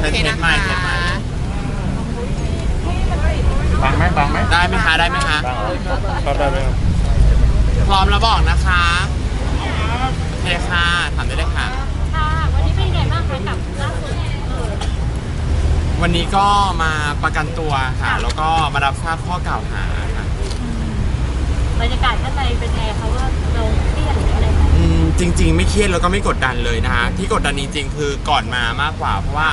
โอเคนะคะบังไหมบังไหมได้ไหมคะได้ไหมคะบังครับได้ไหมครับพร้อมแล้วบอกนะคะโอเคค่ะถามได้เลยค่ะ ค่ะ วันนี้เป็นยังไงบ้างคะกับล่าสุดเออวันนี้ก็มาประกันตัวค่ะ แล้วก็มารับทราบข้อกล่าวหาค่ะ บรรยากาศข้างในเป็นไงคะว่าเราเครียดหรืออะไรไหมอืมจริง ๆ ไม่เครียดแล้วก็ไม่กดดันเลยนะคะที่กดดันจริงๆคือก่อนมามากกว่า เพราะว่า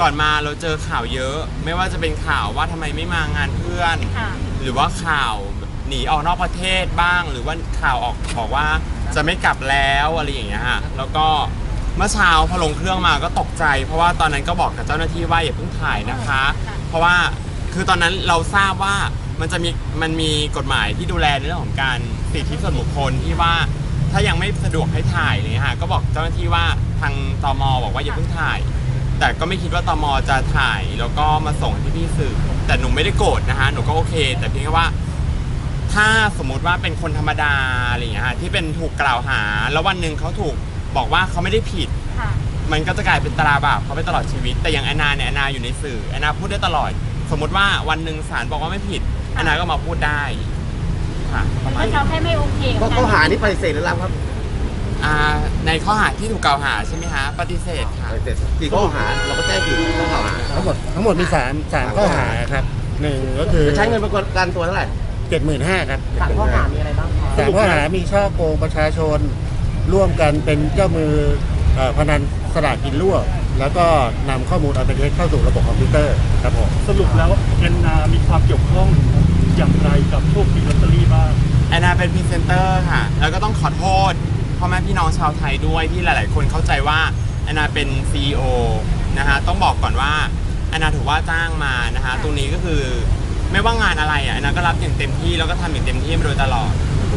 ก่อนมาเราเจอข่าวเยอะ ไม่ว่าจะเป็นข่าวว่าทำไมไม่มางานเพื่อน ค่ะ หรือว่าข่าวหนีออกนอกประเทศบ้าง หรือว่าข่าวออกบอกว่าจะไม่กลับแล้วอะไรอย่างเงี้ยฮะแล้วก็เมื่อเช้าพอลงเครื่องมาก็ตกใจ เพราะว่าตอนนั้นก็บอกกับเจ้าหน้าที่ว่าอย่าเพิ่งถ่ายนะคะ ค่ะ เพราะว่าคือตอนนั้นเราทราบว่ามันจะมีมันมีกฎหมายที่ดูแลในเรื่องของการสิทธิส่วนบุคคลที่ว่าถ้ายังไม่สะดวกให้ถ่ายอะไรเลยฮะก็บอกเจ้าหน้าที่ว่าทางตมบอกว่าอย่าเพิ่งถ่าย แต่ก็ไม่คิดว่าตมจะถ่ายแล้วก็มาส่งให้พี่ๆสื่อ แต่หนูไม่ได้โกรธนะฮะหนูก็โอเค แต่เพียงแค่ว่า ถ้าสมมุติว่าเป็นคนธรรมดาอะไรอย่างเงี้ยฮะที่เป็นถูกกล่าวหา แล้ววันหนึ่งเขาถูกบอกว่าเขาไม่ได้ผิด ค่ะ มันก็จะกลายเป็นตราบาปเขาไปตลอดชีวิต แต่อย่างแอนนาเนี่ยแอนนาอยู่ในสื่อแอนนาพูดได้ตลอด สมมติว่าวันหนึ่งศาลบอกว่าไม่ผิดแอนนาก็มาพูดได้ค่ะประมาณเมื่อนี้เช้าแค่ไม่โอเคก็กับข้อหานี้ปฏิเสธหรือรับครับ อ่าในข้อหาที่ถูกกล่าวหาใช่ไหมฮะปฏิเสธค่ะปฏิเสธกี่ข้อหาเราก็แจ้งกี่ข้อหาทั้งหมดทั้งหมดมีสามสามข้อหาครับหนึ่งก็คือจะใช้เงินประกันตัวเท่าไหร่เจ็ดหมื่นห้าครับสามข้อหามีอะไรบ้างสามข้อหามีช่อโกงประชาชน ร่วมกันเป็นเจ้ามือเอ่อพนันสลากกินรั่วแล้วก็นำข้อมูลอันเป็นเท็จเข้าสู่ระบบคอมพิวเตอร์ครับผมสรุปแล้วแอนนามีความเกี่ยวข้องอย่างไรกับโชคดีลอตเตอรี่บ้าง แอนนาเป็นพรีเซนเตอร์ค่ะ แล้วก็ต้องขอโทษ พ่อแม่พี่น้องชาวไทยด้วยที่หลาย ๆ คนเข้าใจว่าแอนนาเป็น CEO นะฮะต้องบอกก่อนว่าแอนนาถือว่าจ้างมานะฮะตรงนี้ก็คือไม่ว่างานอะไรอะแอนนาก็รับอย่างเต็มที่แล้วก็ทำอย่างเต็มที่มาโดยตลอด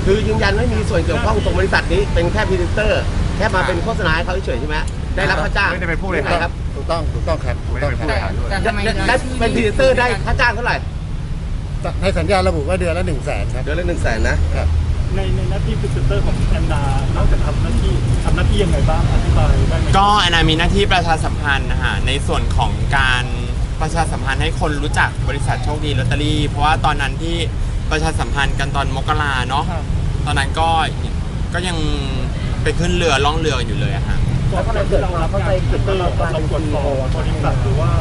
คือยืนยันไม่มีส่วนเกี่ยวข้องตรงบริษัทนี้เป็นแค่พรีเซนเตอร์แค่มาเป็นโฆษณาให้เขาเฉยๆใช่ไหมได้รับค่าจ้างไม่ได้เป็นผู้บริหารที่หนครับถูกต้องถูกต้องครับถูกต้องครับแต่ทำไมได้เป็นพรีเซนเตอร์ได้ค่าจ้างเท่าไหร่ในสัญญาระบุว่าเดือนละหนึ่งแสนครับเดือนละหนึ่งแสนนะครับ ในในหน้าที่พรีเซนเตอร์ของแอนนานอกจากทำหน้าที่ทำหน้าที่ยังไงบ้างอธิบายได้ไหมก็แอนนามีหน้าที่ประชาสัมพันธ์นะฮะในส่วนของการประชาสัมพันธ์ให้คนรู้จักบริษัทโชคดีลอตเตอรี่ เพราะว่าตอนนั้นที่ประชาสัมพันธ์กันตอนมกราเนาะครับตอนนั้นก็ก็ยังไปขึ้นเรือล่องเรืออยู่เลยอะฮะก่อนที่เรารับงานพรีเซนเตอร์เราตรวจสอบบริษัทหรือว่า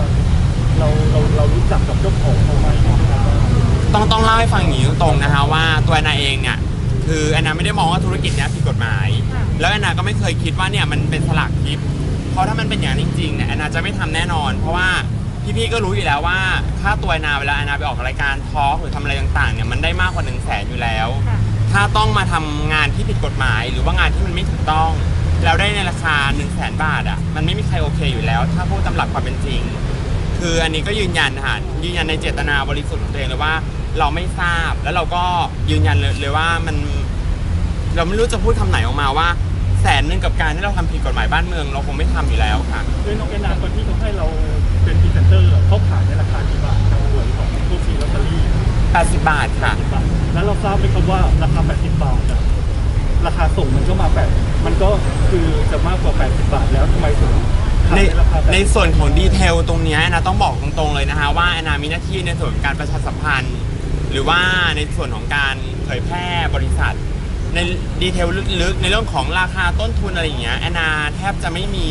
เราเราเรารู้จักกับเจ้าของเขาไหมต้องต้องเล่าให้ฟังอย่างนี้ตรงๆนะฮะว่าตัวแอนนาเองเนี่ย คือแอนนาไม่ได้มองว่าธุรกิจเนี้ยผิดกฎหมาย แล้วแอนนาก็ไม่เคยคิดว่าเนี่ยมันเป็นสลากทิปเพราะถ้ามันเป็นอย่างนั้นจริงๆเนี่ยแอนนาจะไม่ทำแน่นอน เพราะว่าพี่ๆก็รู้อยู่แล้วว่าค่าตัวแอนนาเวลาแอนนาไปออกรายการทอล์กหรือทำอะไรต่างๆเนี่ยมันได้มากกว่า1นึ่งแสนอยู่แล้วค่ะถ้าต้องมาทำงานที่ผิดกฎหมาย หรือว่างานที่มันไม่ถูกต้องแล้วได้ในราคา1นึ่งแสนบาทอะมันไม่มีใครโอเคอยู่แล้ว ถ้าพูดตำหลักความเป็นจริง คืออันนี้ก็ยืนยันค่ะยืนยันในเจตนาบริสุทธิ์ของตัวเองเลยว่า เราไม่ทราบแล้วเราก็ยืนยันเลยเลยว่ามัน เราไม่รู้จะพูดคำไหนออกมาว่า แสนหนึ่งกับการที่เราทำผิดกฎหมายบ้านเมือง เราคงไม่ทำอยู่แล้วค่ะ ด้วยน้องแอนนาคนที่เขาให้เราเป็นพรีเซนเตอร์เขาขายในราคากี่บาททางหวยของโชคดีลอตเตอรี่80 บาทค่ะ80บาทแล้วเราทราบไหมครับว่าราคา 80 บาทอะราคาส่งมันก็มาแปดมันก็คือจะมากกว่า 80 บาทแล้วทำไมถึงขายในในราคา80ในส่วนของดีเทลตรงเนี้ยนะต้องบอกตรงๆเลยนะคะว่าแอนนามีหน้าที่ในส่วนของการประชาสัมพันธ์ หรือว่าในส่วนของการเผยแพร่บริษัท ในดีเทลลึกๆ ในเรื่องของราคาต้นทุนอะไรอย่างเงี้ยแอนนาแทบจะไม่มี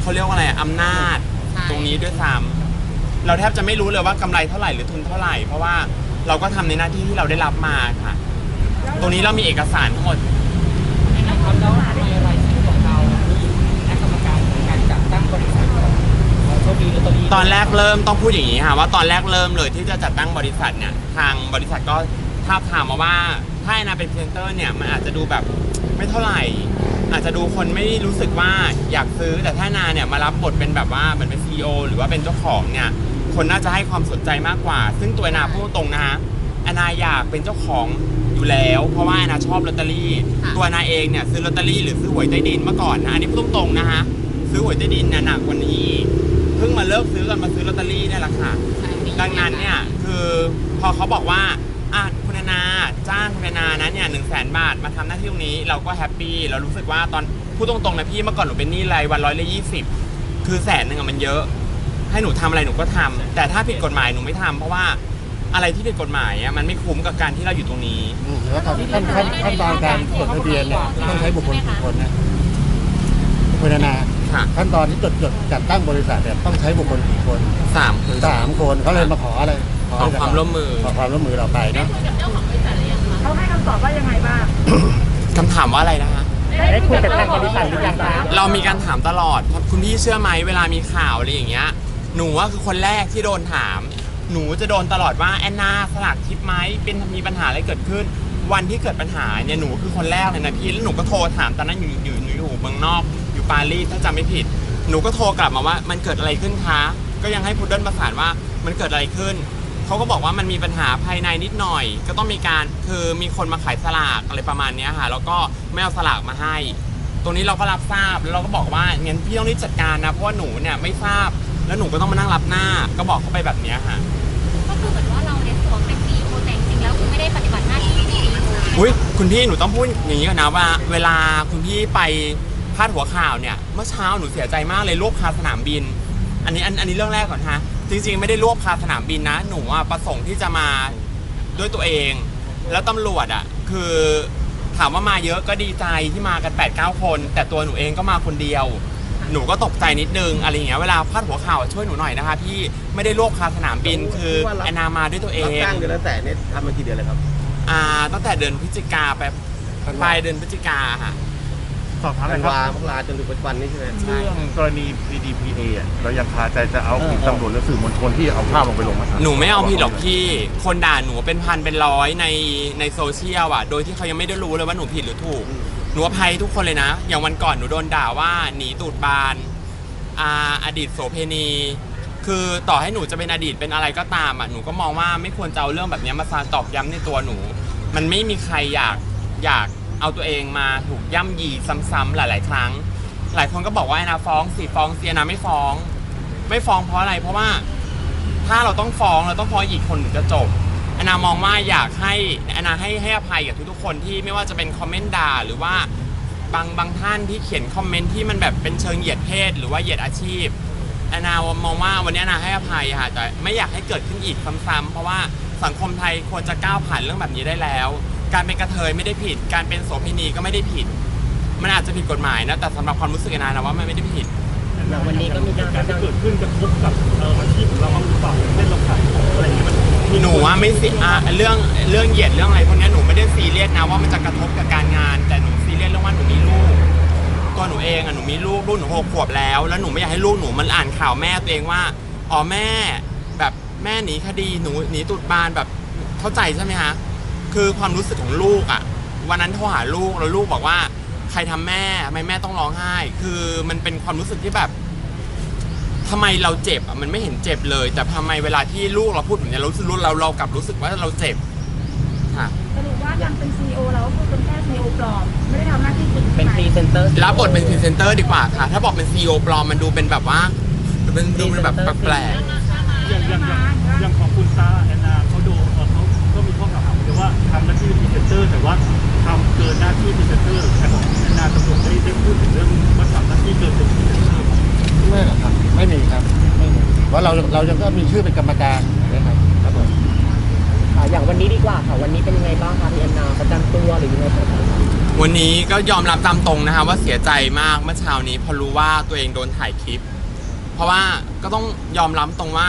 เขาเรียกว่าอะไรอำนาจตรงนี้ด้วยซ้ำเราแทบจะไม่รู้เลยว่ากำไรเท่าไหร่หรือทุนเท่าไหร่ เพราะว่าเราก็ทำในหน้าที่ที่เราได้รับมาค่ะ ตรงนี้เรามีเอกสารทั้งหมด แล้ว ตเตอรี่ตอนแรกเริ่มต้องพูดอย่างนี้ค่ะว่าตอนแรกเริ่มเลยที่จะจัดตั้งบริษัทเนี่ยทางบริษัทก็ทาบทามมาว่าถ้าแอนนาเป็นพรีเซนเตอร์เนี่ยมันอาจจะดูแบบไม่เท่าไหร่ อาจจะดูคนไม่รู้สึกว่าอยากซื้อแต่ถ้าแอนนาเนี่ยมารับบทเป็นแบบว่าเหมือนเป็นซีอหรือว่าเป็นเจ้าของเนี่ยคนน่าจะให้ความสนใจมากกว่า ซึ่งตัวแอนนาพูดตรงนะฮะแอนนาอยากเป็นเจ้าของอยู่แล้ว เพราะว่าแอนนาชอบลอตเตอรี่ค่ะตัวแอนนาเองเนี่ยซื้อลอตเตอรี่หรือซื้อหวยใต้ดินเมื่อก่อนนะอันนี้พูดตรงๆนะฮะซื้อหวยใต้ดินเนี่ยหนักกว่านี้ เพิ่งมาเลิกซื้อกันมาซื้อลอตเตอรี่เนี่ยแหละค่ะ ดังนั้นเนี่ยคือพอเขาบอกว่าอะคุณแอนนาจ้างคุณแอนนานะเนี่ยหนึ่งแสนบาทมาทำหน้าที่ตรงนี้เราก็แฮปปี้เรารู้สึกว่าตอนพูดตรงๆนะพี่เมื่อก่อนหนูเป็นหนี้รายวันร้อยละยี่สิบคือแสนหนึ่งอะมันเยอะ ให้หนูทำอะไรหนูก็ทำแต่ถ้าผิดกฎหมายหนูไม่ทำเพราะว่าอะไรที่ผิดกฎหมายอะมันไม่คุ้มกับการที่เราอยู่ตรงนี้อืมแล้วขั้นขั้นขั้นขั้นตอนการจดทะเบียนเนี่ยต้องใช้บุคคลกี่คนนะคุณนานา ค่ะขั้นตอนที่จดจดจัดตั้งบริษัทเนี่ยต้องใช้บุคคลกี่คนสามคือสามคนเขาเลยมาขออะไรขอความร่วมมือขอความร่วมมือเราไปเนาะเขาให้คำตอบว่ายังไงบ้างคำถามว่าอะไรนะคะได้คุยกับทางบริษัทหรือยังคะเรามีการถามตลอดคุณพี่เชื่อไหมเวลามีข่าวอะไรอย่างเงี้ย หนูว่าคือคนแรกที่โดนถาม หนูจะโดนตลอดว่าแอนนาสลากทิปไหมเป็นมีปัญหาอะไรเกิดขึ้น วันที่เกิดปัญหาเนี่ยหนูคือคนแรกเลยนะพี่แล้วหนูก็โทรถามตอนนั้นอยู่อยู่หนูอยู่เมืองนอก อยู่ปารีสถ้าจำไม่ผิด หนูก็โทรกลับมาว่ามันเกิดอะไรขึ้นคะ ก็ยังให้พุดเดิ้ลประสานว่ามันเกิดอะไรขึ้น เขาก็บอกว่ามันมีปัญหาภายในนิดหน่อย ก็ต้องมีการคือมีคนมาขายสลากอะไรประมาณเนี้ยค่ะ แล้วก็ไม่เอาสลากมาให้ ตรงนี้เราก็รับทราบแล้วเราก็บอกว่างั้นพี่ต้องรีบจัดการนะ เพราะว่าหนูเนี่ยไม่ทราบ แล้วหนูก็ต้องมานั่งรับหน้า ก็บอกเขาไปแบบเนี้ยค่ะ ก็คือเหมือนว่าเราเนี่ยสวมเป็นซีโอแต่จริงๆแล้วคือไม่ได้ปฏิบัติหน้าที่เป็นซีโออุ้ยคุณพี่หนูต้องพูดอย่างนี้ก่อนนะว่า เวลาคุณพี่ไป พาดหัวข่าวเนี่ยเมื่อเช้าหนูเสียใจมากเลยรวบคาสนามบิน อันนี้อันอันนี้เรื่องแรกก่อนฮะจริงๆ ไม่ได้รวบคาสนามบินนะ หนูอะประสงค์ที่จะมาด้วยตัวเอง แล้วตำรวจอะคือถามว่ามาเยอะก็ดีใจที่มากัน8ปดเคน แต่ตัวหนูเองก็มาคนเดียว หนูก็ตกใจนิดนึงอะไรอย่างเงี้ยเวลาพาดหัวข่าวช่วยหนูหน่อยนะคะพี่ไม่ได้รวบคาสนามบินคือแอนนามาด้วยตัวเอรับง จ้างเดือนละแต่เนี่ยทำมากี่เดือนเลยครับ อ่าตั้งแต่เดือนพฤศจิกาไปปลายเดือนพฤศจิกาค่ะ สอบถามหน่ธัอยนครับวาพวกลาจนถึงปัจจุบันนี้ใช่ไหมใช่เรื่องกรณี PDPA อะเรายังคาใจจะเอาผิดตำรวจหรือสื่อมวลชนที่เอาภาพลงไปลงไหมหนูไม่เอาผิดหรอกพี่ คนด่าหนูเป็นพันเป็นร้อยในในโซเชียลอะ โดยที่เขายังไม่ได้รู้เลยว่าหนูผิดหรือถูก หนูอภัยทุกคนเลยนะ อย่างวันก่อนหนูโดนด่าว่าหนีตูดบานอาอดีตโสเพณี คือต่อให้หนูจะเป็นอดีตเป็นอะไรก็ตามอะ หนูก็มองว่าไม่ควรจะเอาเรื่องแบบเนี้ยมาซาตอกย้ำในตัวหนู มันไม่มีใครอยากอยาก เอาตัวเองมาถูกย่ำยีซ้ำๆหลาย ๆ ครั้ง หลายคนก็บอกว่าแอนนาฟ้องสิฟ้องเสียนะไม่ฟ้อง ไม่ฟ้องเพราะอะไรเพราะว่าถ้าเราต้องฟ้องเราต้องฟ้องอีกคนถึงจะจบแอนนามองว่าอยากให้แอนนาให้ให้อภัยกับทุกๆคนที่ไม่ว่าจะเป็นคอมเมนต์ด่าหรือว่าบางบางท่านที่เขียนคอมเมนต์ที่มันแบบเป็นเชิงเหยียดเพศ หรือว่าเหยียดอาชีพแอนนามองว่าวันนี้แอนนาให้อภัยค่ะแต่ไม่อยากให้เกิดขึ้นอีกซ้ำๆเพราะว่าสังคมไทยควรจะก้าวผ่านเรื่องแบบนี้ได้แล้ว การเป็นกระเทยไม่ได้ผิด การเป็นโสเภณีก็ไม่ได้ผิด มันอาจจะผิดกฎหมายนะแต่สำหรับความรู้สึกแอนนานะว่ามันไม่ได้ผิดวันนี้ก็มีการการที่เกิดขึ้นกระทบกับเอ่ออาชีพของเราบ้างหรือเปล่าอย่างเช่นเราขายของอะไรอย่างเงี้ยมันมีหนูว่าไม่สิอะเรื่องเรื่องเหยียดเรื่องอะไรพวกเนี้ยหนูไม่ได้ซีเรียสนะว่ามันจะกระทบกับการงาน แต่หนูซีเรียสเรื่องว่าหนูมีลูกตัวหนูเองอะหนูมีลูกลูกหนูหกขวบแล้ว แล้วหนูไม่อยากให้ลูกหนูมันอ่านข่าวแม่ตัวเองว่าอ๋อแม่แบบแม่หนีคดีหนูหนีตุดบานแบบเข้าใจใช่ไหมฮะ คือความรู้สึกของลูกอะ วันนั้นโทรหาลูกแล้วลูกบอกว่า ใครทำแม่ทำไมแม่ต้องร้องไห้ คือมันเป็นความรู้สึกที่แบบทำไมเราเจ็บอะมันไม่เห็นเจ็บเลย แต่ทำไมเวลาที่ลูกเราพูดแบบเนี้ยเรารู้สึกเราเรากลับรู้สึกว่าเราเจ็บค่ะสรุปว่ายังเป็นซีโอแล้วคือเป็นแค่ซีโอปลอมไม่ได้ทำหน้าที่จริงเป็นพรีเซนเตอร์รับบทเป็นพรีเซนเตอร์ดีกว่าค่ะ ถ้าบอกเป็นซีอปลอมมันดูเป็นแบบว่าดูเป็นดูเป็นแบบแปลกอย่างอย่างอย่างอย่างของคุณซาแอนนาเขาโทำหน้าที่พรีเซนเตอร์ แต่ว่าทำเกินหน้าที่พรีเซนเตอร์แต่ของแอนนาตำรวจได้ได้พูดถึงเรื่องว่าทำหน้าที่เกินเป็นพรีเซนเตอร์ไม่หรอกครับ ไม่มีครับไม่มีเพราะเราเรายังก็มีชื่อเป็นกรรมการนะครับครับผมค่ะอย่างวันนี้ดีกว่าค่ะ วันนี้เป็นยังไงบ้างคะพี่แอนนาประจำตัวหรือยังไงบ้างคะวันนี้ก็ยอมรับตามตรงนะคะว่าเสียใจมากเมื่อเช้านี้พอรู้ว่าตัวเองโดนถ่ายคลิป เพราะว่าก็ต้องยอมรับตรงว่า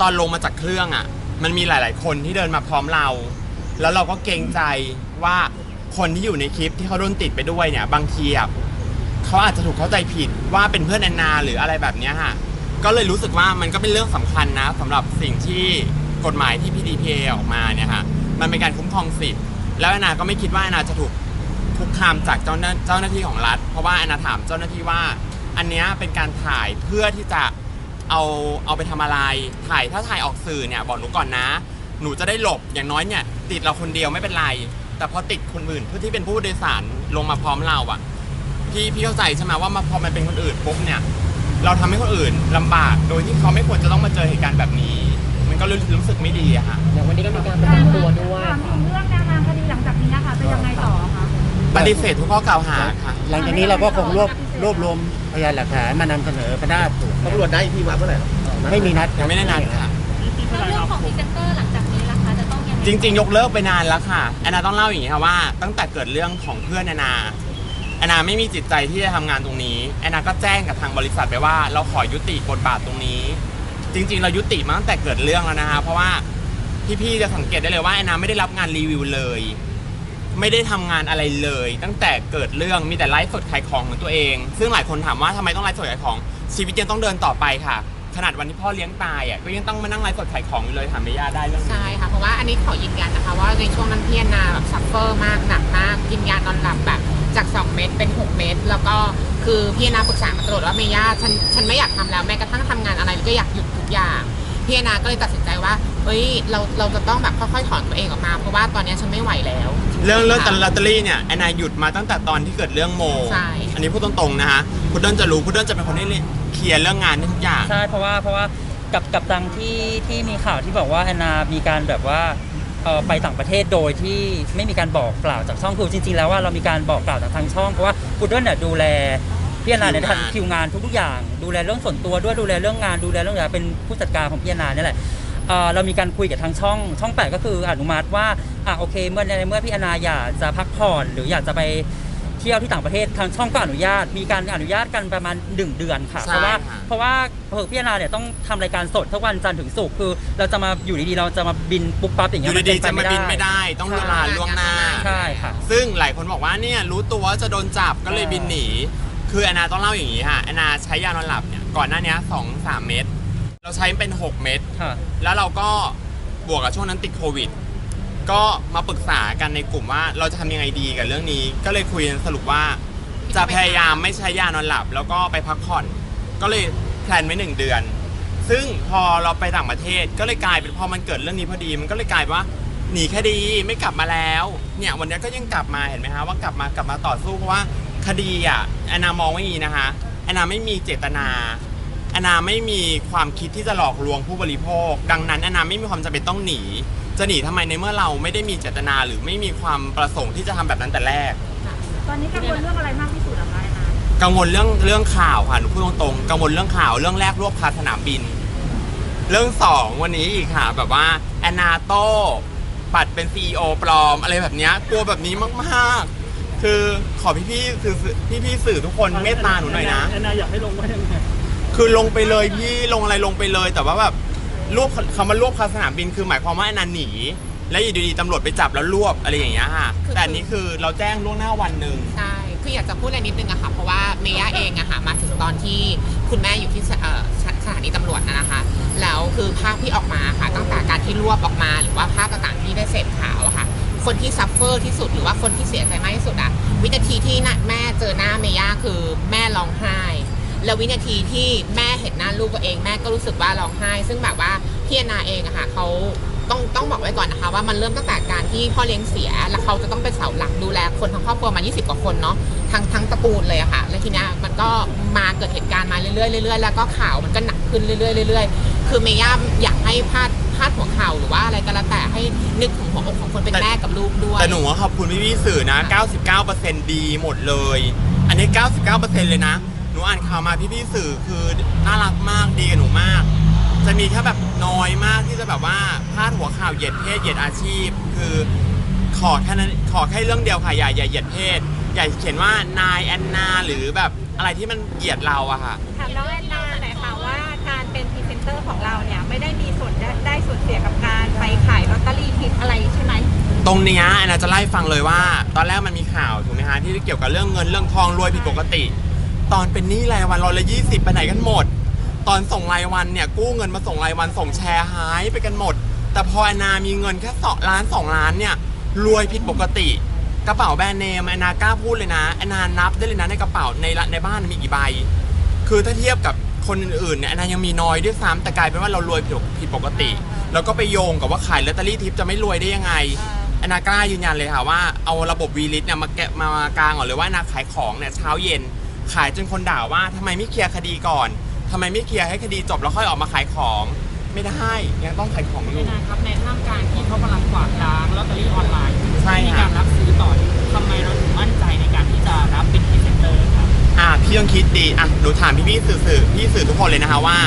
ตอนลงมาจากเครื่องอะ มันมีหลาย ๆ คนที่เดินมาพร้อมเรา แล้วเราก็เกรงใจว่าคนที่อยู่ในคลิปที่เขาโดนติดไปด้วยเนี่ย บางทีอะเขาอาจจะถูกเข้าใจผิดว่าเป็นเพื่อนแอนนาหรืออะไรแบบเนี้ยค่ะก็เลยรู้สึกว่ามันก็เป็นเรื่องสำคัญนะสำหรับสิ่งที่กฎหมายที่ PDPA ออกมาเนี่ยค่ะมันเป็นการคุ้มครองสิทธิ์แล้วแอนนาก็ไม่คิดว่าแอนนาจะถูกคุกคามจากเจ้าหน้าเจ้าหน้าที่ของรัฐ เพราะว่าแอนนาถามเจ้าหน้าที่ว่า อันเนี้ยเป็นการถ่ายเพื่อที่จะเอาเอาไปทำอะไรถ่ายถ้าถ่ายออกสื่อเนี่ยบอกหนูก่อนนะ หนูจะได้หลบอย่างน้อยเนี่ย ติดเราคนเดียวไม่เป็นไร แต่พอติดคนอื่นเพื่อที่เป็นผู้โดยสารลงมาพร้อมเราอะพี่พี่เข้าใจใช่ไหมว่ามาพอมันเป็นคนอื่นปุ๊บเนี่ย เราทำให้คนอื่นลำบากโดยที่เขาไม่ควรจะต้องมาเจอเหตุการณ์แบบนี้ มันก็รู้รู้สึกไม่ดีอะค่ะอย่างวันนี้ก็มีการประจำตัวด้วยถามถึงเรื่องแนวทางคดีหลังจากนี้นะคะจะยังไงต่อคะปฏิเสธทุกข้อกล่าวหาค่ะหลังจากนี้เราก็คงรวบรวบรวมพยานหลักฐานมานำเสนอคณะสืบตำรวจได้ที่มาเมื่อไหร่ครับไม่มีนัดคยัรับงไม่ได้นัดค่ะแล้วเรื่องของพรีเซนเตอร์หลังจากนี้ล่ะคะ จริง ๆ ยกเลิกไปนานแล้วค่ะแอนนาต้องเล่าอย่างนี้ค่ะว่า ตั้งแต่เกิดเรื่องของเพื่อนแอนนาแอนนาไม่มีจิตใจที่จะทำงานตรงนี้แอนนาก็แจ้งกับทางบริษัทไปว่า เราขอยุติบทบาทตรงนี้ จริง ๆ เรายุติมาตั้งแต่เกิดเรื่องแล้วนะคะเพราะว่าพี่ๆจะสังเกตได้เลยว่าแอนนาไม่ได้รับงานรีวิวเลย ไม่ได้ทำงานอะไรเลย ตั้งแต่เกิดเรื่องมีแต่ไลฟ์สดขายของของตัวเอง ซึ่งหลายคนถามว่าทำไมต้องไลฟ์สดขายของชีวิตยังต้องเดินต่อไปค่ะ ขนาดวันที่พ่อเลี้ยงตายอะก็ยังต้องมานั่งไลฟ์สดขายของอยู่เลยถามเมย่าได้เรื่องนี้ ใช่ค่ะเพราะว่าอันนี้ขอยืนยันนะคะ ว่าในช่วงนั้นพี่แอนนาแบบซัฟเฟอร์มากหนักมากกินยานอนหลับแบบจาก 2 เม็ดเป็น 6 เม็ดแล้วก็คือพี่แอนนาปรึกษามาตลอดว่าเมย่าฉันฉันไม่อยากทำแล้วแม้กระทั่งทำงานอะไรก็อยากหยุดทุกอย่างพี่แอนนาก็เลยตัดสินใจว่าเฮ้ยเราเราจะต้องแบบค่อยๆถอนตัวเองออกมาเพราะว่าตอนนี้ฉันไม่ไหวแล้ว เรื่องเรื่องลอตเตอรี่เนี่ยแอนนาหยุดมาตั้งแต่ตอนที่เกิดเรื่องโม ใช่ อันนี้พูดตรงๆนะฮะพุดเดิ้ลจะรู้พุดเดิ้ลจะเป็นคนที่เค ลียร์เรื่องงานทุกอย่าง ใช่เพราะว่าเพราะว่ากับกับตังที่ที่มีข่าวที่บอกว่าแอนนา มีการแบบว่าเอ่อไปต่างประเทศโดยที่ไม่มีการบอกกล่าวจากช่องคือจริงๆแล้วว่าเรามีการบอกกล่าวจากทางช่องเพราะว่าพุดเดิ้ลเนี่ยดูแลพี่แอนนาเนี่ยคิวงาน ทำคิวงานทุกๆอย่าง ดูแลเรื่องส่วนตัวด้วยดูแลเรื่องงานดูแลเรื่องอะไรเป็นผู้จัดการของพี่แอนนาเนี่ยแหละเอ่อเรามีการคุยกับทางช่องช่องแปดก็คืออนุมัติว่าอะโอเคเมื่อในเมื่อพี่แอนนาอยากจะพักผ่อนหรืออยากจะไป เที่ยวที่ต่างประเทศทางช่องก็อนุญาต มีการอนุญาตกันประมาณหนึ่งเดือนค่ะใช่เพราะว่าค่ะ เพราะว่าเออพี่แอนนาเนี่ยต้องทำรายการสดทุกวันจันทร์ถึงศุกร์คือ เราจะมาอยู่ดีๆเราจะมาบินปุ๊บปั๊บอย่างอเงี้ยยู่ดีๆเป็จะมาบินไม่ได้ต้องใช่ลาล่วงหน้า ใช่ค่ะ ซึ่งหลายคนบอกว่าเนี่ยรู้ตัวว่าจะโดนจับก็เลยบินหนี คือแอนนาต้องเล่าอย่างนี้ค่ะแอนนาใช้ยานอนหลับเนี่ยก่อนหน้านี้สองสามเม็ดเราใช้เป็น 6 เม็ดค่ะ แล้วเราก็บวกกับช่วงนั้นติดโควิด ก็มาปรึกษากันในกลุ่มว่าเราจะทำยังไงดีกับเรื่องนี้ ก็เลยคุยกันสรุปว่า จะพยายามไม่ใช้ยานอนหลับ แล้วก็ไปพักผ่อน ก็เลยแพลนไว้หนึ่งเดือน ซึ่งพอเราไปต่างประเทศก็เลยกลายเป็นพอมันเกิดเรื่องนี้พอดี มันก็เลยกลายเป็นว่าหนีคดีไม่กลับมาแล้ว เนี่ยวันนี้ก็ยังกลับมาเห็นไหมฮะว่ากลับมากลับมาต่อสู้เพราะว่าคดีอะแอนนามองว่าอย่างนี้นะคะแอนนาไม่มีเจตนาแอนนาไม่มีความคิดที่จะหลอกลวงผู้บริโภค ดังนั้นแอนนาไม่มีความจำเป็นต้องหนี จะหนีทำไมในเมื่อเราไม่ได้มีเจตนาหรือไม่มีความประสงค์ที่จะทำแบบนั้นแต่แรก ตอนนี้กังวลเรื่องอะไรมากที่สุดอะคะแอนนากังวลเรื่องเรื่องข่าวค่ะหนูพูดตรงๆกังวลเรื่องข่าวเรื่องแรกรวบคาสนามบิน เรื่องสองวันนี้อีกค่ะ แบบว่าแอนนาโต้ปัดเป็นซีอปลอม อะไรแบบเนี้ยกลัวแบบนี้มากๆ คือขอพี่ๆสื่อพี่ๆสื่อทุกคนเมตตาหนูหน่อยนะ แอนนาอยากให้ลงว่ายังไง คือลงไปเลยพี่ลงอะไรลงไปเลยแต่ว่าแบบ รวบคำว่ารวบคาสนามบินคือหมายความว่าแอนนาหนี แล้วอยู่ดีๆตำรวจไปจับแล้วรวบอะไรอย่างเงี้ยค่ะคือ แต่อันนี้คือเราแจ้งล่วงหน้าวันหนึ่ง ใช่คืออยากจะพูดอะไรนิดนึงอะค่ะ เพราะว่าเมย่าเองอะค่ะ มาถึงตอนที่คุณแม่อยู่ที่สเอ่อสสถานีตำรวจนะนะคะ แล้วคือภาพที่ออกมาค่ะ ตั้งแต่การที่รวบออกมา หรือว่าภาพต่างๆที่ได้เสพข่าวอะค่ะ คนที่ซัฟเฟอร์ที่สุดหรือว่าคนที่เสียใจมากที่สุดอะวินาทีที่น่ะแม่เจอหน้าเมย่าคือแม่ร้องไห้ แล้ววินาทีที่แม่เห็นหน้าลูกตัวเองแม่ก็รู้สึกว่าร้องไห้ ซึ่งแบบว่าพี่อนาเองอะค่ะเขาต้องต้องบอกไว้ก่อนนะคะ ว่ามันเริ่มตั้งแต่การที่พ่อเลี้ยงเสีย แล้วเขาจะต้องเป็นเสาหลักดูแลคนทั้งครอบครัวมา 20 กว่าคนเนาะทั้งทั้งตระกูลเลยอะค่ะแล้วทีเนี้ยมันก็มาเกิดเหตุการณ์มาเรื่อยๆเรื่อยๆแล้วก็ข่าวมันก็หนักขึ้นเรื่อยๆเรื่อยๆคือเมย่าอยากให้พาดพาดหัวข่าวหรือว่าอะไรก็แล้วแต่ให้นึกถึงหัวอกของคนเป็นแม่กับลูกด้วยแต่หนูว่าขอบคุณพี่ๆสื่อนะ 99%ดีหมดเลย อันนี้ 99%เลยนะ หนูอ่านข่าวมาพี่ๆสื่อคือน่ารักมากดีกับหนูมาก จะมีแค่แบบน้อยมากที่จะแบบว่าพาดหัวข่าวเหยียดเพศเหยียดอาชีพ คือขอแค่นั้นขอแค่เรื่องเดียวค่ะอย่าอย่าเหยียดเพศอย่าเขียนว่านายแอนนาหรือแบบอะไรที่มันเหยียดเราอะค่ะ ถามน้องแอนนาหน่อยค่ะว่าการเป็นพรีเซนเตอร์ของเราเนี่ยไม่ได้มีส่วนได้ได้ส่วนเสียกับการไปขายลอตเตอรี่ทิปอะไรใช่ไหมตรงเนี้ยแอนนาจะไล่ฟังเลยว่า ตอนแรกมันมีข่าวถูกไหมฮะที่เกี่ยวกับเรื่องเงินเรื่องทองรวยผิดปกติ ตอนเป็นหนี้รายวันร้อยละยี่สิบไปไหนกันหมด ตอนส่งรายวันเนี่ยกู้เงินมาส่งรายวันส่งแชร์หายไปกันหมด แต่พอแอนนามีเงินแค่สองล้านสองล้านเนี่ยรวยผิดปกติ กระเป๋าแบรนด์เนมแอนนากล้าพูดเลยนะแอนนานับได้เลยนะในกระเป๋าในละในบ้านมีกี่ใบ คือถ้าเทียบกับคนอื่นๆเนี่ยแอนนายังมีน้อยด้วยซ้ำแต่กลายเป็นว่าเรารวยผิดผิดปกติ แล้วก็ไปโยงกับว่าขายลอตเตอรี่ทิปจะไม่รวยได้ยังไงแอนนากล้ายืนยันเลยค่ะว่าเอาระบบวีลิสเนี่ยมาแกะมากลางก่อนเลยว่านาขายของเนี่ยเช้าเย็น ขายจนคนด่าว่าทำไมไม่เคลียร์คดีก่อนทำไมไม่เคลียร์ให้คดีจบแล้วค่อยออกมาขายของ ไม่ได้ยังต้องขายของอยู่ นะครับในท่ามกลางที่เขากำลังกวาดล้างลอตเตอรี่ออนไลน์ใช่มีค่ะการรับซื้อต่อทำไมเราถึงมั่นใจในการที่จะรับเป็นพรีเซนเตอร์ครับ อะพี่ต้องคิดดีอะหนูถามพี่พี่ๆสื่อสื่อพี่สื่อทุกคนเลยนะคะว่า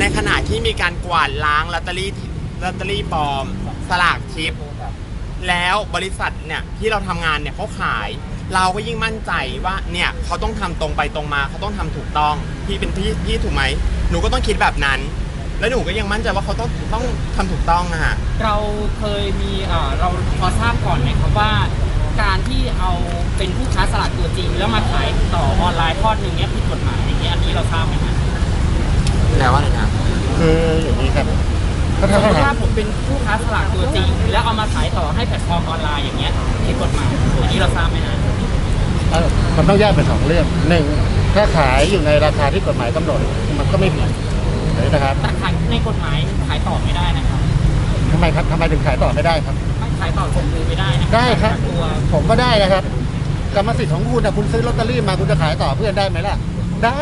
ในขณะที่มีการกวาดล้างลอตเตอรี่ลอตเตอรี่ปลอม สลากทิป แล้วบริษัทเนี่ยที่เราทำงานเนี่ยเขาขาย เราก็ยิ่งมั่นใจว่าเนี่ยเขาต้องทำตรงไปตรงมาเขาต้องทำถูกต้องพี่เป็นพี่พี่ถูกไหมหนูก็ต้องคิดแบบนั้น แล้วหนูก็ยังมั่นใจว่าเขาต้องต้องทำถูกต้องอะฮะ เราเคยมีเอ่อเราพอทราบก่อนไหมครับว่า การที่เอาเป็นผู้ค้าสลากตัวจริง แล้วมาขายต่อออนไลน์ทอดหนึ่งเนี้ยผิดกฎหมายอย่างเงี้ยอันนี้เราทราบไหมฮะแล้วอะไรนะคืออย่างนี้ครับถ้าสถ้ามมติถาว่ามผมเป็นผู้ค้าสลากตัวจริง แล้วเอามาขายต่อให้แพลตฟอร์มออนไลน์อย่างเงี้ยผิดกฎหมายอันนี้เราทราบไหมฮะ เอ่อมันต้องแยกเป็นสองเรื่องหนึ่งถ้าขายอยู่ในราคาที่กฎหมายกำหนดมันก็ไม่ผิดเลยนะครับแต่ขายในกฎหมายขายต่อไม่ได้นะครับทำไมครับทำไมถึงขายต่อไม่ได้ครับไม่ขายต่อส่งมือไม่ได้นะได้ครับตัวผมก็ได้นะครับกรรมสิทธิ์ของคุณนะคุณซื้อลอตเตอรี่มาคุณจะขายต่อเพื่อนได้ไหมล่ะ ได้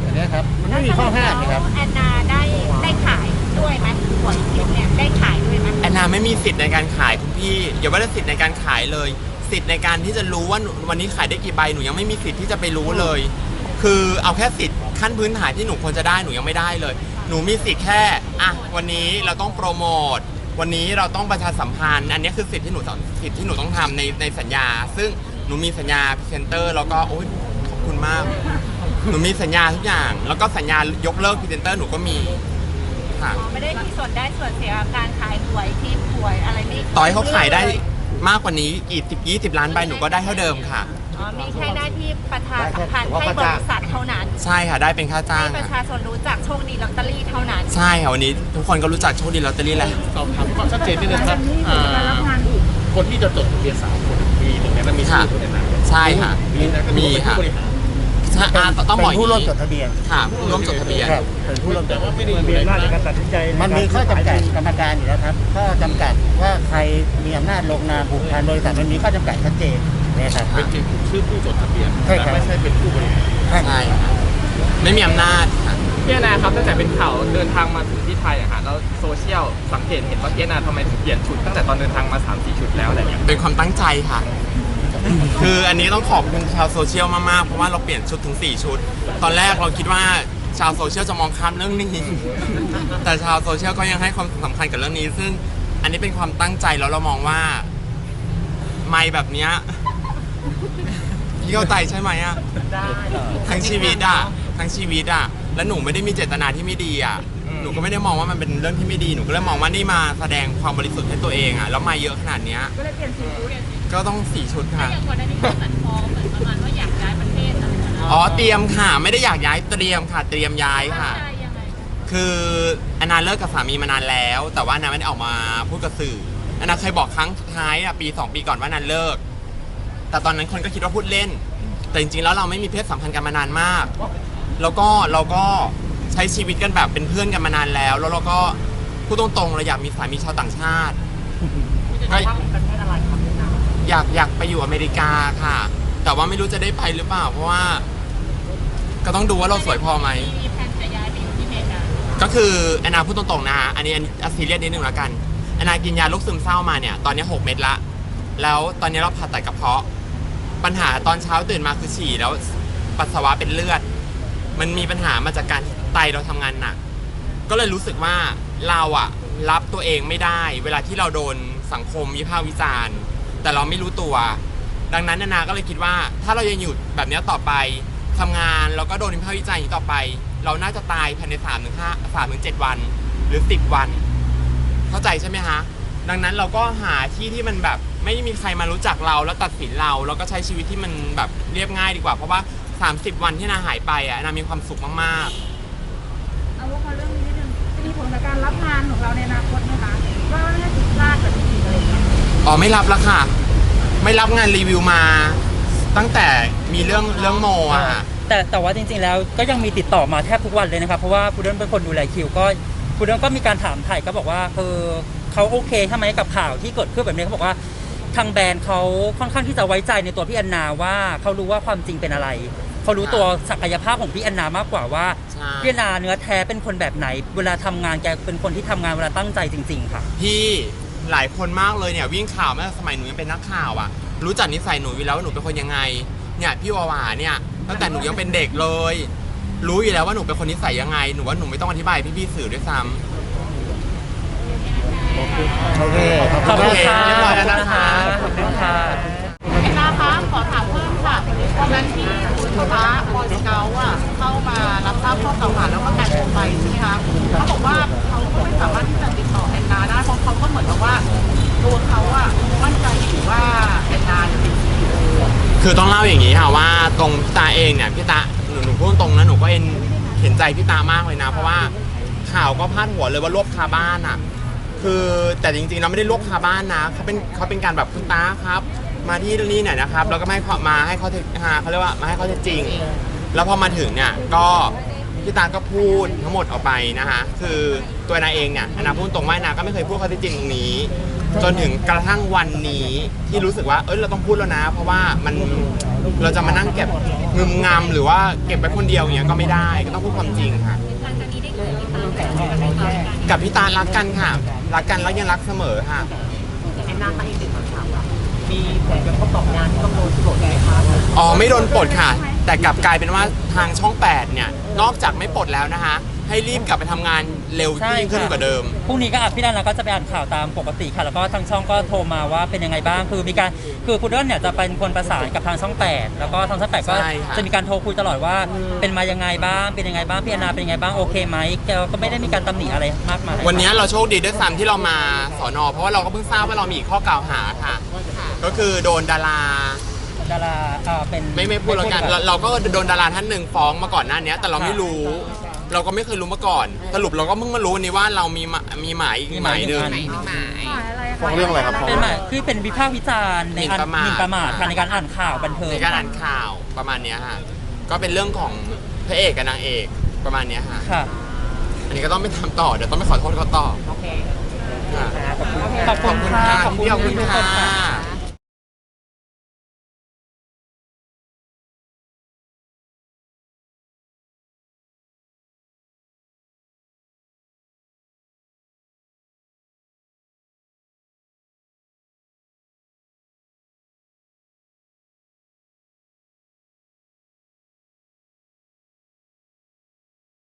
อย่างนี้ยครับมันไม่มีข้อห้ามนะครับแอนนาได้ได้ขายด้วยไหมหวยทิพย์เนี่ยได้ขายด้วยไหมแอนนาไม่มีสิทธิ์ในการขายคุณพี่อย่าว่าแต่สิทธิ์ในการขายเลย สิทธิ์ในการที่จะรู้ว่าหนูวันนี้ขายได้กี่ใบหนูยังไม่มีสิทธิ์ที่จะไปรู้เลย คือเอาแค่สิทธิ์ขั้นพื้นฐานที่หนูควรจะได้หนูยังไม่ได้เลย หนูมีสิทธิ์แค่อะวันนี้เราต้องโปรโมทวันนี้เราต้องประชาสัมพันธ์ อันนี้คือสิทธิ์ที่หนูสิทธิ์ที่หนูต้องทำในในสัญญา ซึ่งหนูมีสัญญาพรีเซนเตอร์แล้วก็โอ๊ยขอบคุณมาก หนูมีสัญญาทุกอย่าง แล้วก็สัญญายกเลิกพรีเซนเตอร์หนูก็มีค่ะอ๋อไม่ได้มีส่วนได้ส่วนเสียกับการขายหวยทิพย์หวยอะไรไม่ต่อให้เขาขายได้ มากกว่านี้อีกสิบยี่สิบล้านใบหนูก็ได้เท่าเดิมค่ะ อ๋อมีแค่หน้าที่ประชาสัมพันธ์ได้แค่ให้บริษัทเท่านั้นใช่ค่ะได้เป็นค่าจ้าให้งประค่ะ ชาชนรู้จักโชคดีลอตเตอรี่เท่านั้น ใช่ค่ะวันนี้ทุกคนก็รู้จักโชคดีลอตเตอรี่แล้ว สอบถามความชัดเจนนิดนึงครับอ่าคนที่จะจดทะเบียนสามคนมีหนึ่งในนั้นมีชื่อคุณแอนนาใช่ค่ะ มีนะก็มีมีค่ะ ผู้บริหาร ใช่อ่าต้องบอกอเป็นย่างผู้ร่วมจนี้ดทะเบียนค่ะผู้ร่วมจดทะเบียน ครับเป็นผู้ร่วมจแต่ดว่าทะเบียนไม่ได้อยู่ในนั้นมันมีข้อจำกัดกรรมการอยู่แล้วครับข้อจำกัดว่าใครมีอำนาจลงนามผูกพันบริษัทมันมีข้อจำกัดชัดเจนนะครับ เป็นเพียงชื่อผู้จดทะเบียนใช่ครับ แต่ไม่ใช่เป็นผู้บริหาร ใช่ค่ะไม่มีอำนาจค่ะ พี่แอนนาครับตั้งแต่เป็นข่าวเดินทางมาถึงที่ไทยอะฮะแล้วโซเชียลสังเกตเห็นว่าพี่แอนนาทำไมถึงเปลี่ยนชุดตั้งแต่ตอนเดินทางมา3 4ชุดแล้วอะไรเงี้ยเป็นความตั้งใจค่ะ คืออันนี้ต้องขอบคุณชาวโซเชียลมากๆ เพราะว่าเราเปลี่ยนชุดถึง 4 ชุด ตอนแรกเราคิดว่าชาวโซเชียลจะมองข้ามเรื่องนี้ แต่ชาวโซเชียลก็ยังให้ความสำคัญกับเรื่องนี้ ซึ่งอันนี้เป็นความตั้งใจแล้วเรามองว่า ไม่แบบเนี้ยพี่เข้าใจใช่ไหมอะได้ทั้งชีวิตอะทั้งชีวิตอะแล้วหนูไม่ได้มีเจตนาที่ไม่ดีอะหนูก็ไม่ได้มองว่ามันเป็นเรื่องที่ไม่ดี หนูก็เลยมองว่านี่มาแสดงความบริสุทธิ์ให้ตัวเองอะแล้วมาเยอะขนาดเนี้ย ก็เลยเปลี่ยนสีชุด ก็ต้องสี่ชุดค่ะ อย่างก่อนหน้านี้ก็ตัดฟอร์มเหมือนประมาณว่าอยากย้ายประเทศอะไรอย่างเงี้ยอ๋อเตรียมค่ะ ไม่ได้อยากย้ายเตรียมค่ะ เตรียมย้ายค่ะใช่ยังไงคือแอนนาเลิกกับสามีมานานแล้ว แต่ว่าแอนนาไม่ได้ออกมาพูดกับสื่อแอนนาเคยบอกครั้งสุดท้ายอะปีสองปีก่อนว่าแอนนาเลิก แต่ตอนนั้นคนก็คิดว่าพูดเล่น แต่จริงๆแล้วเราไม่มีเพศสัมพันธ์กันมานานมาก แล้วก็เราก็ใช้ชีวิตกันแบบเป็นเพื่อนกันมานานแล้ว แล้วเราก็พูดตรงๆเราอยากมีสามีชาวต่างชาติก็ประเทศอะไรครับพี่แอนนา อยากอยากไปอยู่อเมริกาค่ะ แต่ว่าไม่รู้จะได้ไปหรือเปล่า เพราะว่า ก็ต้องดูว่าเราสวยพอไหม มีแผนจะย้ายไปอยู่ที่อเมริกาก็คือแอนนาพูดตรงๆนะอันนี้อันอันซีเรียสนิดนึงแล้วกันแอนนากินยาโรคซึมเศร้ามาเนี่ย ตอนนี้6เม็ดละ แล้วตอนนี้เราผ่าตัดกระเพาะ ปัญหาตอนเช้าตื่นมาคือฉี่แล้วปัสสาวะเป็นเลือด มันมีปัญหามาจากการที่ไตเราทำงานหนัก ก็เลยรู้สึกว่าเราอะรับตัวเองไม่ได้ เวลาที่เราโดนสังคมวิพากษ์วิจารณ์ แต่เราไม่รู้ตัว ดังนั้นนานาก็เลยคิดว่า ถ้าเรายังอยู่แบบนี้ต่อไปทำงานแล้วก็โดนวิพากษ์วิจารณ์อย่างนี้ต่อไป เราน่าจะตายภายใน3ามถึงห้าสามถึงเจ็ดวัน หรือ10วัน เข้าใจใช่ไหมฮะดังนั้นเราก็หาที่ที่มันแบบไม่มีใครมารู้จักเราแล้วตัดสินเรา แล้วก็ใช้ชีวิตที่มันแบบเรียบง่ายดีกว่า เพราะว่า 30 วันที่นาหายไปอะนามีความสุขมากๆเอาว่าเรื่องนี้นิดนึงจะมีผลกับการรับงานของเราในอนาคตไหมคะว่าไม่ให้ผิดพลาดแบบนี้อีกอะไร อย่างเงี้ยอ๋อไม่รับแล้วค่ะ ไม่รับงานรีวิวมา ตั้งแต่มีเรื่องเรื่องโมอะค่ะ แต่แต่ว่าจริงๆแล้วก็ยังมีติดต่อมาแทบทุกวันเลยนะครับ เพราะว่าพุดเดิ้ลเป็นคนดูแลคิวก็พุดเดิ้ลก็มีการถามไถ่ก็บอกว่าคือเขาโอเคใช่ไหมกับข่าวที่เกิดขึ้นแบบนี้เขาบอกว่าทางแบรนด์เขาค่อนข้างที่จะไว้ใจในตัวพี่แอนนาว่าเขารู้ว่าความจริงเป็นอะไรเขารู้ตัวศักยภาพของพี่แอนนามากกว่าว่าใช่ พี่แอนนาเนื้อแท้เป็นคนแบบไหน เวลาทำงานแกเป็นคนที่ทำงานเวลาตั้งใจจริง ๆ ค่ะ พี่ หลายคนมากเลยเนี่ยวิ่งข่าวเมื่อสมัยหนูยังเป็นนักข่าวอะรู้จักนิสัยหนูอยู่แล้วว่าหนูเป็นคนยังไง เนี่ยพี่วาวาเนี่ยตั้งแต่หนูยังเป็นเด็กเลย รู้อยู่แล้วว่าหนูเป็นคนนิสัยยังไง หนูว่าหนูไม่ต้องอธิบายพี่ๆสื่อด้วยซ้ำโอเคขอบขอบคุคุณณมากค่ะเรียบร้อยแล้วนะคะขอบคุณค่ะ เอ็นนาคะขอถามเพิ่มค่ะวันนั้นที่คุณฟ้าบอยสเกลอะเข้า มารับทราบข้อกล่าวหาแล้วก็แต่งตัวไปใช่ไหมคะเขาบอกว่าเขาก็ไม่สามารถที่จะติดต่อแอนนาได้เพราะเขาก็เหมือนกับว่าตัวเขาอะมั่นใจอยู่ว่าแอนนาจะเป็นคือต้องเล่าอย่างนี้ค่ะว่าตรงพี่ตาเองเนี่ยพี่ตาหนูหนูพูดตรงนะหนูก็เอ็นเห็นใจพี่ตามากเลยนะ เพราะว่าข่าวก็พาดหัวเลยว่ารวบคาบ้านอะ คือแต่จริงๆเราไม่ได้รวบคาบ้านนะเขาเป็นเขาเป็นการแบบคุณตาครับ มาที่นี่หน่อยนะครับแล้วก็ไม่ให้เขามาให้เขาเท็จอ่าเขาเรียกว่ามาให้เขาเท็จจริง แล้วพอมาถึงเนี่ยก็พี่ตาก็พูดทั้งหมดออกไปนะคะคือตัวนาเองเนี่ยอนาพูดตรงว่านาก็ไม่เคยพูดข้อเท็จจริงตรงนี้ จนถึงกระทั่งวันนี้ที่รู้สึกว่าเอ้ยเราต้องพูดแล้วนะ เพราะว่ามันเราจะมานั่งเก็บงึมงำหรือว่าเก็บไว้คนเดียวอย่างเงี้ยก็ไม่ได้ก็ต้องพูดความจริงค่ะหลังจากนี้ได้คุยกับพี่ตาไหมคะกับพี่ตารักกันค่ะ รักกันแล้วยังรักเสมอค่ะแอนนาตั้งอีกติดคำถามว่ามีผลกระทบต่องานที่ต้องโดนที่บอกไหมคะอ๋อไม่โดนปลดค่ะ แต่กลับกลายเป็นว่าทางช่อง 8 เนี่ย นอกจากไม่ปลดแล้วนะคะ ให้รีบกลับไปทำงานเร็วใช่ยิ่งขึ้นค่ะ กว่าเดิม พรุ่งนี้ก็อะพี่นันเราก็จะไปอ่านข่าวตามปกติค่ะ แล้วก็ทางช่องก็โทรมาว่าเป็นยังไงบ้าง คือมีการคือพุดเดิ้ลเนี่ยจะเป็นคนประสานกับทางช่อง8แล้วก็ทางช่อง8ก็ใช่ค่ะ จะมีการโทรคุยตลอดว่าเป็นมายังไงบ้างเป็นยังไงบ้างพี่แอนนาเป็นยังไงบ้างโอเคไหมแกก็ไม่ได้มีการตำหนิอะไรมากมายวันนี้เราโชคดีด้วยซ้ำที่เรามาสอนอเพราะว่าเราก็เพิ่งทราบว่าเรามีอีกข้อกล่าวหาค่ะ ก็คือโดนดารา ดาราเอ่อเป็นไม่ไม่พูดแล้วกันเราเราก็โดนดาราท่านหนึ่งฟ้องมาก่อนหน้านี้แต่เราไม่รู้ เราก็ไม่เคยรู้มาก่อน สรุปเราก็เพิ่งมารู้วันนี้ว่าเรามีหมามีหมายอีกหมายหนึ่งไหนหมายฟ้องเรื่องอะไรครับฟ้องเป็นหมายคือเป็นวิพากษ์วิจารณ์ในการหมิ่นประมาท หมิ่นประมาทค่ะในการอ่านข่าวบันเทิงในการอ่านข่าวประมาณเนี้ยค่ะก็เป็นเรื่องของพระเอกกับนางเอกประมาณเนี้ยค่ะค่ะอันนี้ก็ต้องไม่ทำต่อเดี๋ยวต้องไปขอโทษเขาต่อโอเคค่ะขอบคุณค่ะขอบคุณค่ะขอบคุณพี่ขอบคุณทุกคนค่ะ ค่ะ